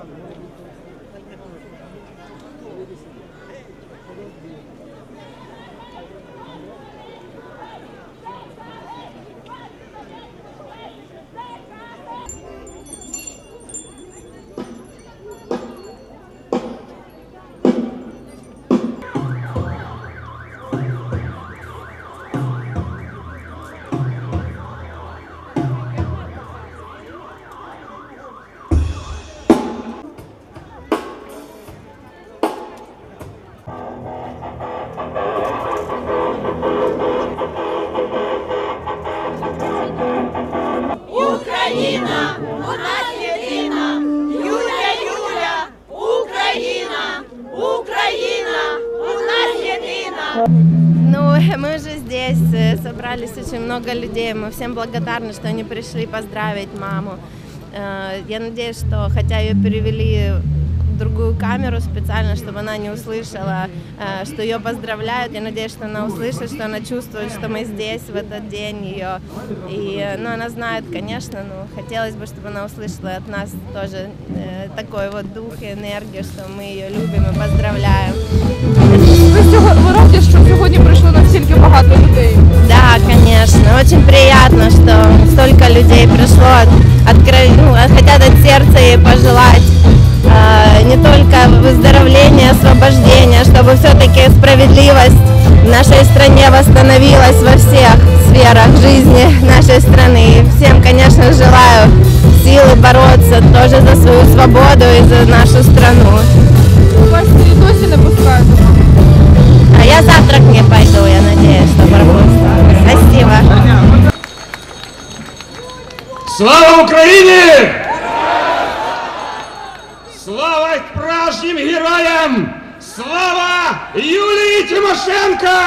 どうでした? Много людей. Мы всем благодарны, что они пришли поздравить маму. Э, Я надеюсь, что хотя ее перевели в другую камеру специально, чтобы она не услышала, э, что ее поздравляют. Я надеюсь, что она услышит, что она чувствует, что мы здесь в этот день ее. И, ну, она знает, конечно, но хотелось бы, чтобы она услышала от нас тоже э, такой вот дух и энергию, что мы ее любим и поздравляем. Ви раді, що сьогодні прийшло настільки багато людей. Да, конечно. Очень приятно, что столько людей пришло, откро- ну, хотят от сердца ей пожелать э, не только выздоровления, освобождения, чтобы все-таки справедливость в нашей стране восстановилась во всех сферах жизни нашей страны. И всем, конечно, желаю силы бороться тоже за свою свободу и за нашу страну. Вас і досі не пускають. А я завтра к ней пойду, я надеюсь, что пропустят. Спасибо. Слава Україні! Слава справжнім героям! Слава Юлії Тимошенко!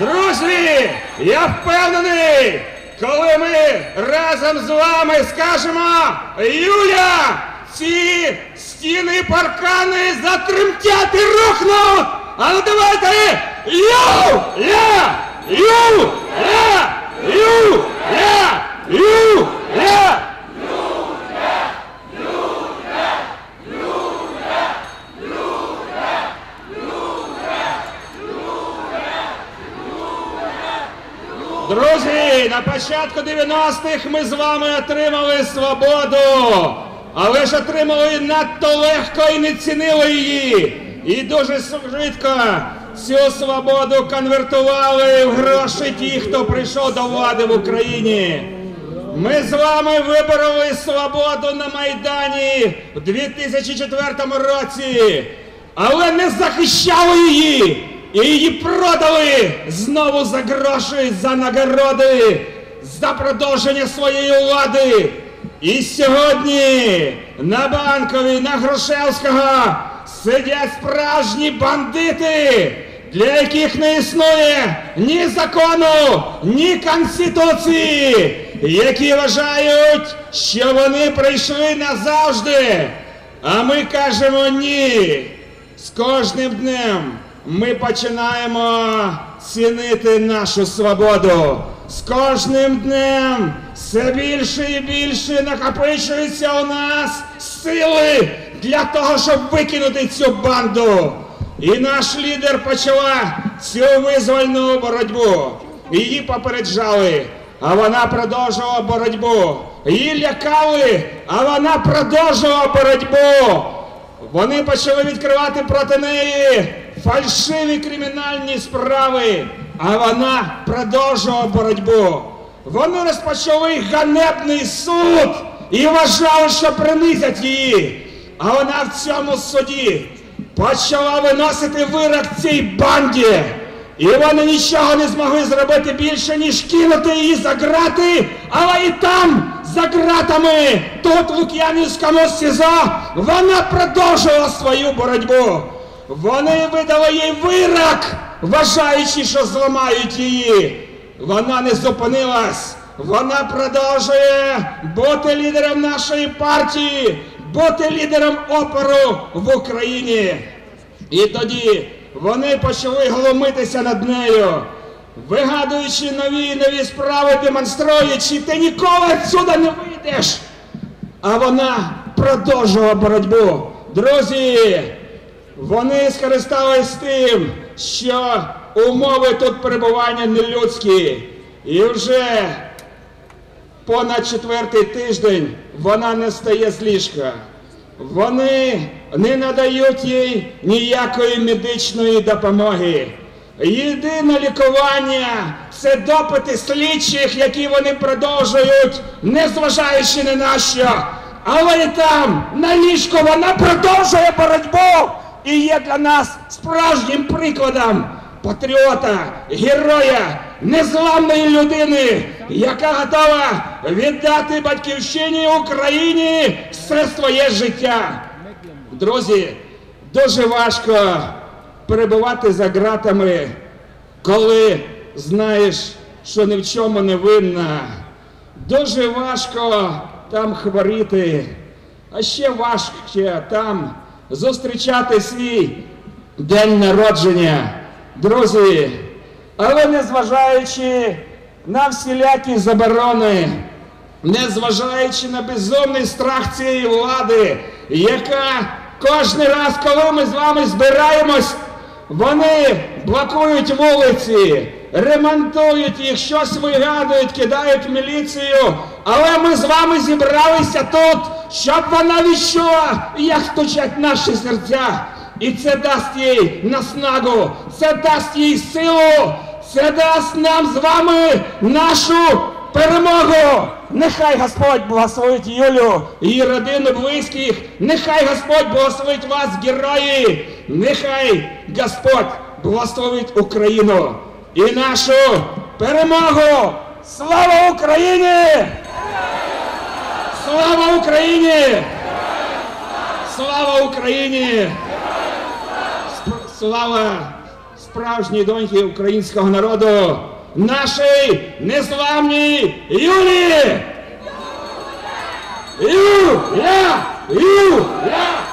Друзі, я впевнений, коли ми разом з вами скажемо Юля, ці стіни паркани затремтять і рухнуть! А ну давайте! Юля! Юля! Юля! Юля! Друзі, на початку 90-х ми з вами отримали свободу, але ж отримали надто легко і не цінили її. І дуже швидко цю свободу конвертували в гроші ті, хто прийшов до влади в Україні. Ми з вами вибороли свободу на Майдані в 2004 році, але не захищали її. І її продали знову за гроші, за нагороди, за продовження своєї влади. І сьогодні на банковій, на Грушевського сидять справжні бандити, для яких не існує ні закону, ні конституції, які вважають, що вони прийшли назавжди. А ми кажемо ні. З кожним днем ми починаємо цінити нашу свободу. З кожним днем все більше і більше накопичується у нас сили для того, щоб викинути цю банду. І наш лідер почала цю визвольну боротьбу. Її попереджали, а вона продовжувала боротьбу. Її лякали, а вона продовжувала боротьбу. Вони почали відкривати проти неї фальшиві кримінальні справи, а вона продовжувала боротьбу. Вони розпочали ганебний суд і вважали, що принизять її. А вона в цьому суді почала виносити вирок цій банді. І вони нічого не змогли зробити більше, ніж кинути її за грати, але і там, за ґратами, тут в Лук'янівському СІЗО, вона продовжувала свою боротьбу. Вони видали їй вирок, вважаючи, що зламають її. Вона не зупинилась. Вона продовжує бути лідером нашої партії, бути лідером опору в Україні. І тоді вони почали глумитися над нею, вигадуючи нові і нові справи, демонструючи, ти ніколи відсюди не вийдеш. А вона продовжував боротьбу. Друзі, вони скористались тим, що умови тут перебування нелюдські. І вже понад четвертий тиждень вона не стає з ліжка. Вони не надають їй ніякої медичної допомоги. Єдине лікування це допити слідчих, які вони продовжують, незважаючи ні на що. Але і там, на ліжку, вона продовжує боротьбу і є для нас справжнім прикладом патріота, героя, незламної людини, яка готова віддати батьківщині Україні все своє життя. Друзі, дуже важко перебувати за ґратами, коли знаєш, що ні в чому не винна. Дуже важко там хворіти, а ще важче там зустрічати свій день народження. Друзі, але незважаючи на всілякі заборони, незважаючи на безумний страх цієї влади, яка кожен раз, коли ми з вами збираємось, вони блокують вулиці, ремонтують їх, щось вигадують, кидають міліцію. Але ми з вами зібралися тут, щоб вона відчула, як стучать наші серця. І це дасть їй наснагу, це дасть їй силу, це дасть нам з вами нашу перемогу. Нехай Господь благословить Юлю, її родину близьких. Нехай Господь благословить вас, герої. Нехай Господь благословить Україну і нашу перемогу. Слава Україні! Слава Україні! Слава Україні! Слава справжній доньки українського народу, нашій незламній Юлії! Юля! Юля!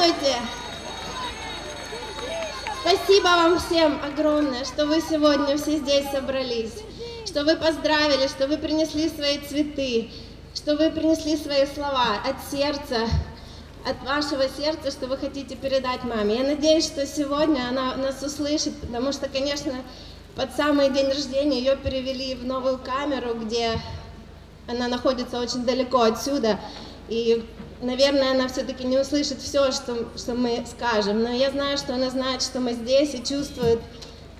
Здравствуйте! Спасибо вам всем огромное, что вы сегодня все здесь собрались, что вы поздравили, что вы принесли свои цветы, что вы принесли свои слова от сердца, от вашего сердца, что вы хотите передать маме. Я надеюсь, что сегодня она нас услышит, потому что, конечно, под самый день рождения ее перевели в новую камеру, где она находится очень далеко отсюда, и, наверное, она все-таки не услышит все, что, что мы скажем, но я знаю, что она знает, что мы здесь и чувствует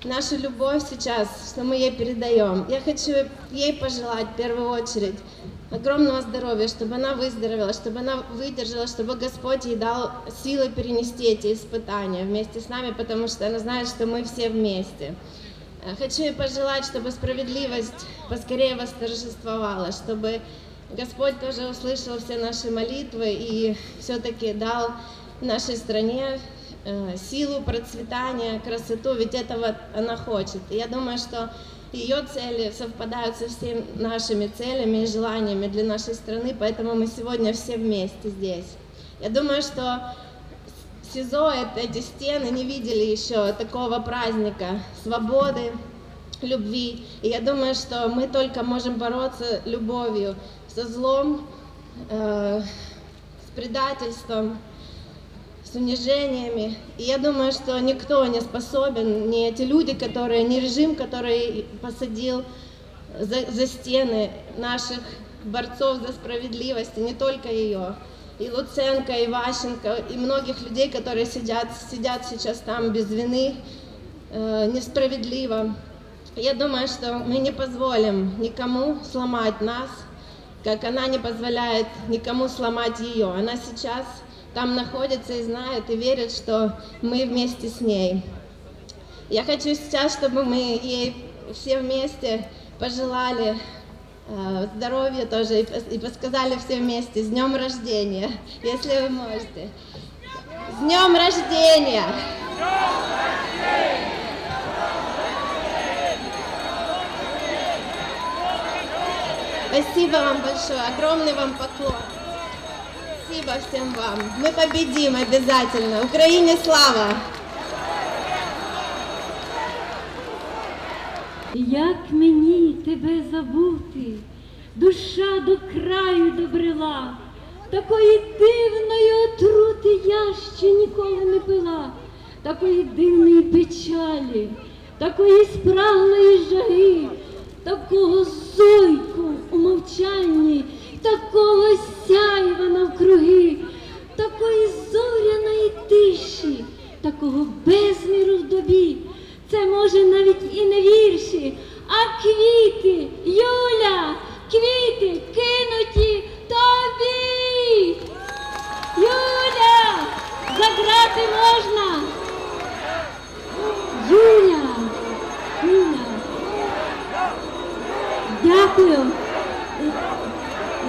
нашу любовь сейчас, что мы ей передаем. Я хочу ей пожелать в первую очередь огромного здоровья, чтобы она выздоровела, чтобы она выдержала, чтобы Господь ей дал силы перенести эти испытания вместе с нами, потому что она знает, что мы все вместе. Хочу и пожелать, чтобы справедливость поскорее восторжествовала, чтобы Господь тоже услышал все наши молитвы и все-таки дал нашей стране э, силу процветания, красоту, ведь этого она хочет. И я думаю, что ее цели совпадают со всеми нашими целями и желаниями для нашей страны, поэтому мы сегодня все вместе здесь. Я думаю, что СИЗО, эти стены не видели еще такого праздника свободы, любви. И я думаю, что мы только можем бороться любовью со злом, э, с предательством, с унижениями. И я думаю, что никто не способен, ни эти люди, которые, ни режим, который посадил за, за стены наших борцов за справедливость, и не только ее, и Луценко, и Ващенко, и многих людей, которые сидят, сидят сейчас там без вины, э, несправедливо. Я думаю, что мы не позволим никому сломать нас, как она не позволяет никому сломать ее. Она сейчас там находится и знает, и верит, что мы вместе с ней. Я хочу сейчас, чтобы мы ей все вместе пожелали э, здоровья тоже и, и подсказали все вместе с днем рождения, если вы можете. С днем рождения! Спасибо вам большое, огромный вам поклон. Спасибо всем вам. Мы победим обязательно. Украине слава! Як мені тебе забути, душа до краю добрела, такої дивної отрути я ще ніколи не пила, такої дивної печалі, такої спраглої жаги, такого зойку у мовчанні, такого сяйва навкруги, такої зоряної тиші, такого безміру в добі. Це може навіть і не вірші, а квіти, Юля, квіти кинуті тобі. Юля, заграти можна. Дякую.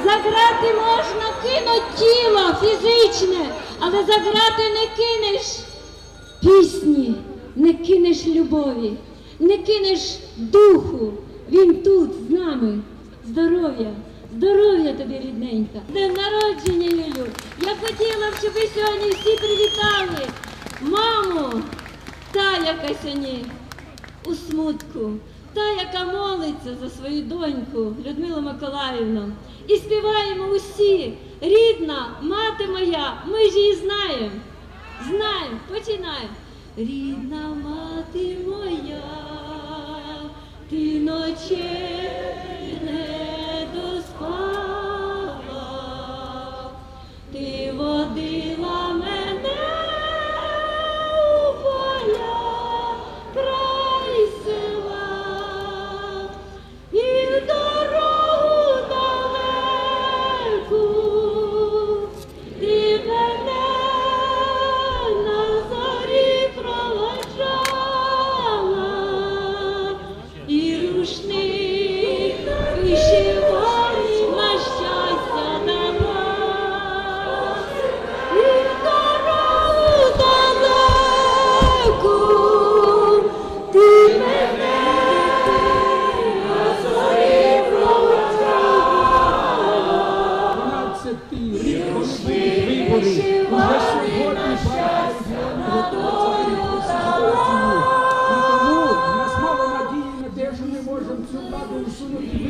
Заграти можна, кинуть тіло фізичне, але заграти не кинеш пісні, не кинеш любові, не кинеш духу. Він тут з нами. Здоров'я, здоров'я тобі, рідненька. День народження, Юлю. Я хотіла б, щоб ви сьогодні всі привітали маму, та, яка сьогодні у смутку, та, яка молиться за свою доньку Людмилу Миколаївну. І співаємо усі, рідна, мати моя, ми ж її знаємо. Знаємо, починаємо. Рідна мати моя, ти ночей не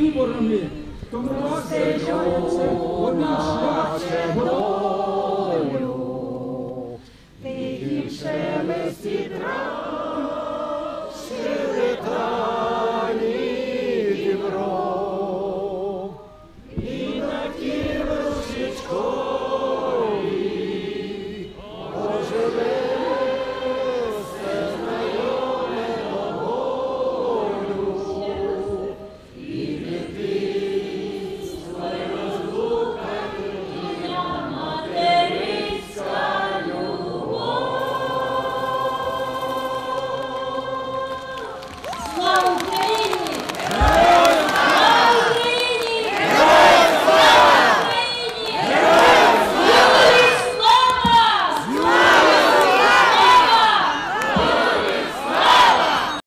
виборами. Тому залишається один шлях.